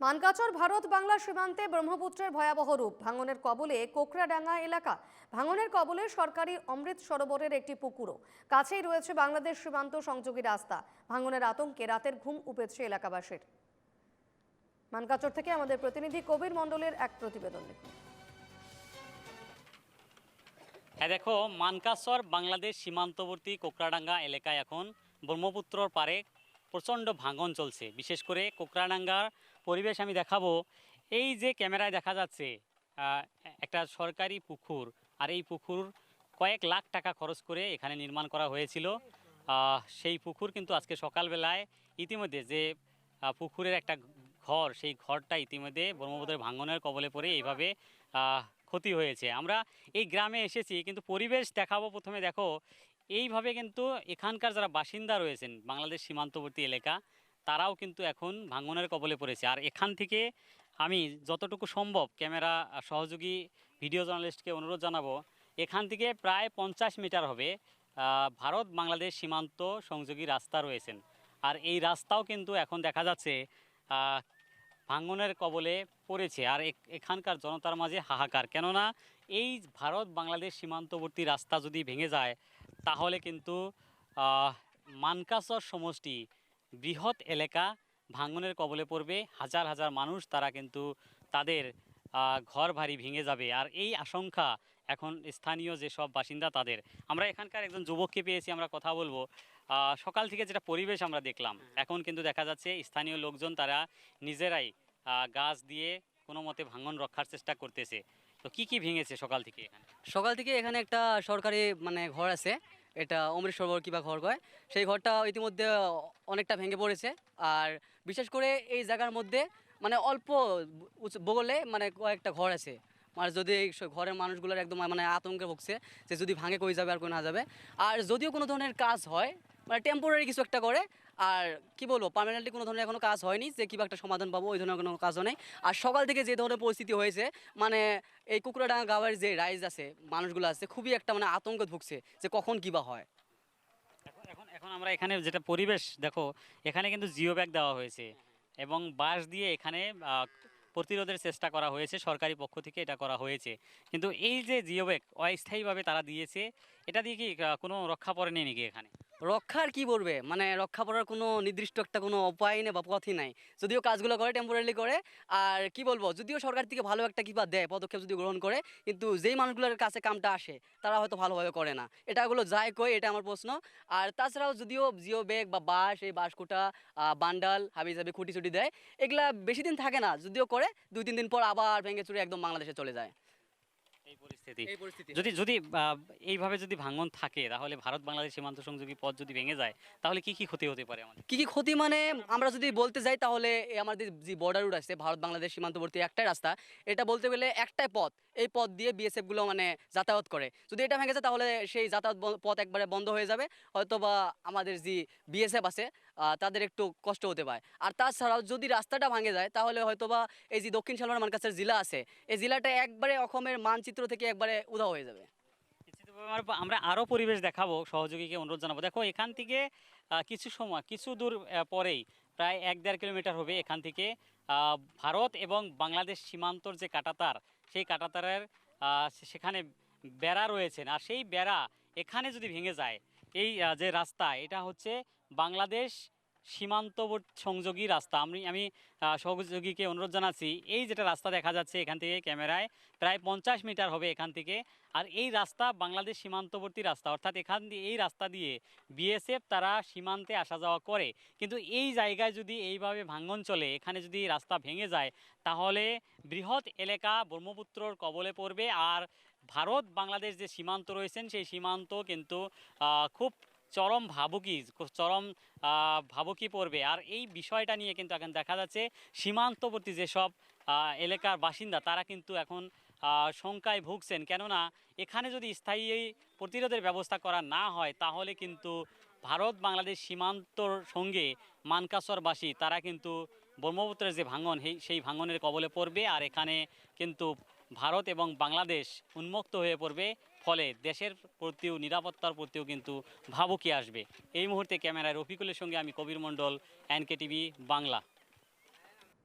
মানকাচর ভারত বাংলা সীমান্তে ব্রহ্মপুত্রের ভয়াবহ রূপ, ভাঙনের কবলে কোকরাডাঙ্গা এলাকা। ভাঙনের কবলে সরকারি অমৃত সরোবরের একটি পুকুরও। কাছেই রয়েছে বাংলাদেশ সীমান্ত সংযোগী রাস্তা। ভাঙনের আতঙ্কে রাতের ঘুম উপেছে এলাকাবাসীর। মানকাচর থেকে আমাদের প্রতিনিধি কবির মণ্ডলের এক প্রতিবেদন দেখুন। হ্যাঁ দেখো মানকাসর বাংলাদেশ সীমান্তবর্তী কোকরাডাঙ্গা এলাকায় এখন ব্রহ্মপুত্রর পারে প্রচণ্ড ভাঙন চলছে। বিশেষ করে কোকরাডাঙ্গার পরিবেশ আমি দেখাবো। এই যে ক্যামেরায় দেখা যাচ্ছে একটা সরকারি পুকুর, আর এই পুকুর কয়েক লাখ টাকা খরচ করে এখানে নির্মাণ করা হয়েছিল। সেই পুকুর কিন্তু আজকে সকালবেলায় ইতিমধ্যে যে পুকুরের একটা ঘর, সেই ঘরটা ইতিমধ্যে ব্রহ্মপুত্রের ভাঙনের কবলে পড়ে এইভাবে ক্ষতি হয়েছে। আমরা এই গ্রামে এসেছি, কিন্তু পরিবেশ দেখাবো প্রথমে, দেখো এইভাবে কিন্তু এখানকার যারা বাসিন্দা রয়েছেন, বাংলাদেশ সীমান্তবর্তী এলাকা, তারাও কিন্তু এখন ভাঙনের কবলে পড়েছে। আর এখান থেকে আমি যতটুকু সম্ভব ক্যামেরা সহযোগী ভিডিও জার্নালিস্টকে অনুরোধ জানাব, এখান থেকে প্রায় পঞ্চাশ মিটার হবে ভারত বাংলাদেশ সীমান্ত সংযোগী রাস্তা রয়েছেন। আর এই রাস্তাও কিন্তু এখন দেখা যাচ্ছে ভাঙনের কবলে পড়েছে। আর এখানকার জনতার মাঝে হাহাকার। কেননা এই ভারত বাংলাদেশ সীমান্তবর্তী রাস্তা যদি ভেঙে যায় তাহলে কিন্তু মানকাসর সমষ্টি বৃহৎ এলাকা ভাঙনের কবলে পড়বে। হাজার হাজার মানুষ তারা কিন্তু তাদের ঘর বাড়ি ভেঙে যাবে। আর এই আশঙ্কা এখন স্থানীয় যেসব বাসিন্দা তাদের। আমরা এখানকার একজন যুবককে পেয়েছি আমরা কথা বলব। সকাল থেকে যেটা পরিবেশ আমরা দেখলাম এখন কিন্তু দেখা যাচ্ছে স্থানীয় লোকজন তারা নিজেরাই গাছ দিয়ে কোনো মতে ভাঙন রক্ষার চেষ্টা করতেছে। তো কি কি ভেঙেছে সকাল থেকে সকাল থেকে এখানে একটা সরকারি মানে ঘর আছে। এটা অমৃত সরোবর কিবা ঘর কয়। সেই ঘরটা ইতিমধ্যে অনেকটা ভেঙে পড়েছে। আর বিশেষ করে এই জায়গার মধ্যে মানে অল্প বগলে মানে কয়েকটা ঘর আছে। আর যদি এই ঘরের মানুষগুলোর একদম মানে আতঙ্কে ভুগছে যে যদি ভাঙে কই যাবে আর কই না যাবে। আর যদিও কোনো ধরনের কাজ হয় মানে টেম্পোরারি কিছু একটা করে আর কি বলব পার্মানেন্টলি কোনো ধরনের এখনও কাজ হয়নি যে কিবা একটা সমাধান পাবো ওই ধরনের কোনো কাজও নেই। আর সকাল থেকে যে ধরনের পরিস্থিতি হয়েছে মানে এই কুকুরাডাঙ্গা গাঁয়ের যে রাইজ আছে মানুষগুলো আছে খুবই একটা মানে আতঙ্ক ভুগছে যে কখন কিবা হয়। এখন এখন এখন আমরা এখানে যেটা পরিবেশ দেখো এখানে কিন্তু জিও ব্যাগ দেওয়া হয়েছে। এবং বাঁশ দিয়ে এখানে প্রতিরোধের চেষ্টা করা হয়েছে সরকারি পক্ষ থেকে এটা করা হয়েছে। কিন্তু এই যে জিও ব্যাগ অস্থায়ীভাবে তারা দিয়েছে এটা দিয়ে কি কোনো রক্ষা পড়েনি নাকি এখানে? রক্ষার কি করবে মানে রক্ষা করার কোনো নির্দিষ্ট একটা কোনো উপায় নেই বা পথই নাই। যদিও কাজগুলো করে টেম্পোরারি করে, আর কি বলব? যদিও সরকার থেকে ভালো একটা কিবা দেয়, পদক্ষেপ যদি গ্রহণ করে, কিন্তু যেই মানুষগুলোর কাছে কামটা আসে, তারা হয়তো ভালোভাবে করে না। এটাগুলো যায় কই, এটা আমার প্রশ্ন। আর তাছাড়াও যদিও জিও ব্যাগ বা বাঁশ, এই বাঁশকুটা বান্ডাল, হাবি জাবি, খুঁটি ছুটি দেয়, এগুলা বেশি দিন থাকে না। যদিও করে, দুই, তিন দিন পর আবার ভেঙে চুরে একদম বাংলাদেশে চলে যায় এই পরিস্থিতি এই পরিস্থিতি যদি যদি এইভাবে যদি ভাঙন থাকে তাহলে ভারত বাংলাদেশ সীমান্ত সংযোগী পথ যদি ভেঙে যায় তাহলে কি কি ক্ষতি হতে পারে আমাদের? কি কি ক্ষতি মানে আমরা যদি বলতে যাই তাহলে আমাদের যে বর্ডার রুট আছে ভারত বাংলাদেশ সীমান্তবর্তী একটাই রাস্তা এটা বলতে গেলে একটাই পথ। এই পথ দিয়ে বিএসএফগুলো মানে যাতায়াত করে। যদি এটা ভেঙে যায় তাহলে সেই যাতায়াত পথ একবারে বন্ধ হয়ে যাবে। হয়তো বা আমাদের যে বিএসএফ আছে তাদের একটু কষ্ট হতে পারে আর তাছাড়াও যদি রাস্তাটা ভাঙে যায়, তাহলে হয়তো বা এই যে দক্ষিণ শালমার মানকাছের জেলা আছে, এই জেলাটা একবারে অসমের মানচিত্র থেকে একবারে উধাও হয়ে যাবে। আমরা- আরও পরিবেশ দেখাবো, সহযোগীকে অনুরোধ জানাব। দেখো, এখান থেকে কিছু সময়, কিছু দূর পরেই, প্রায় এক দেড় কিলোমিটার হবে এখান থেকে। ভারত এবং বাংলাদেশ সীমান্তর যে কাটাতার, সেই কাটাতারের সেখানে বেড়া রয়েছেন আর সেই বেড়া এখানে যদি ভেঙে যায় এই যে রাস্তা, এটা হচ্ছে বাংলাদেশ সীমান্তবর্তী সংযোগী রাস্তা। আমি আমি সহযোগীকে অনুরোধ জানাচ্ছি, এই যেটা রাস্তা দেখা যাচ্ছে এখান থেকে ক্যামেরায়, প্রায় পঞ্চাশ মিটার হবে এখান থেকে। আর এই রাস্তা বাংলাদেশ সীমান্তবর্তী রাস্তা, অর্থাৎ এখান দিয়ে এই রাস্তা দিয়ে বিএসএফ তারা সীমান্তে আসা যাওয়া করে। কিন্তু এই জায়গায় যদি এইভাবে ভাঙন চলে, এখানে যদি রাস্তা ভেঙে যায়, তাহলে বৃহৎ এলাকা ব্রহ্মপুত্রর কবলে পড়বে। আর ভারত, বাংলাদেশ যে সীমান্ত রয়েছেন, সেই সীমান্ত কিন্তু খুব চরম ভাবুকি চরম ভাবুকি পড়বে। আর এই বিষয়টা নিয়ে কিন্তু এখন দেখা যাচ্ছে, সীমান্তবর্তী যেসব এলাকার বাসিন্দা, তারা কিন্তু এখন শঙ্কায় ভুগছেন। কেননা, এখানে যদি স্থায়ী প্রতিরোধের ব্যবস্থা করা না হয়, তাহলে কিন্তু ভারত, বাংলাদেশ সীমান্তর সঙ্গে মানকাসরবাসী, তারা কিন্তু ব্রহ্মপুত্রের যে ভাঙন সেই- ভাঙনের কবলে পড়বে। আর এখানে কিন্তু ভারত এবং বাংলাদেশ উন্মুক্ত হয়ে পড়বে, ফলে দেশের প্রতিও, নিরাপত্তার প্রতিও কিন্তু ভাবুকি আসবে। এই মুহূর্তে ক্যামেরায় রফিকুলের সঙ্গে আমি কবির মণ্ডল এনকে টিভি বাংলা।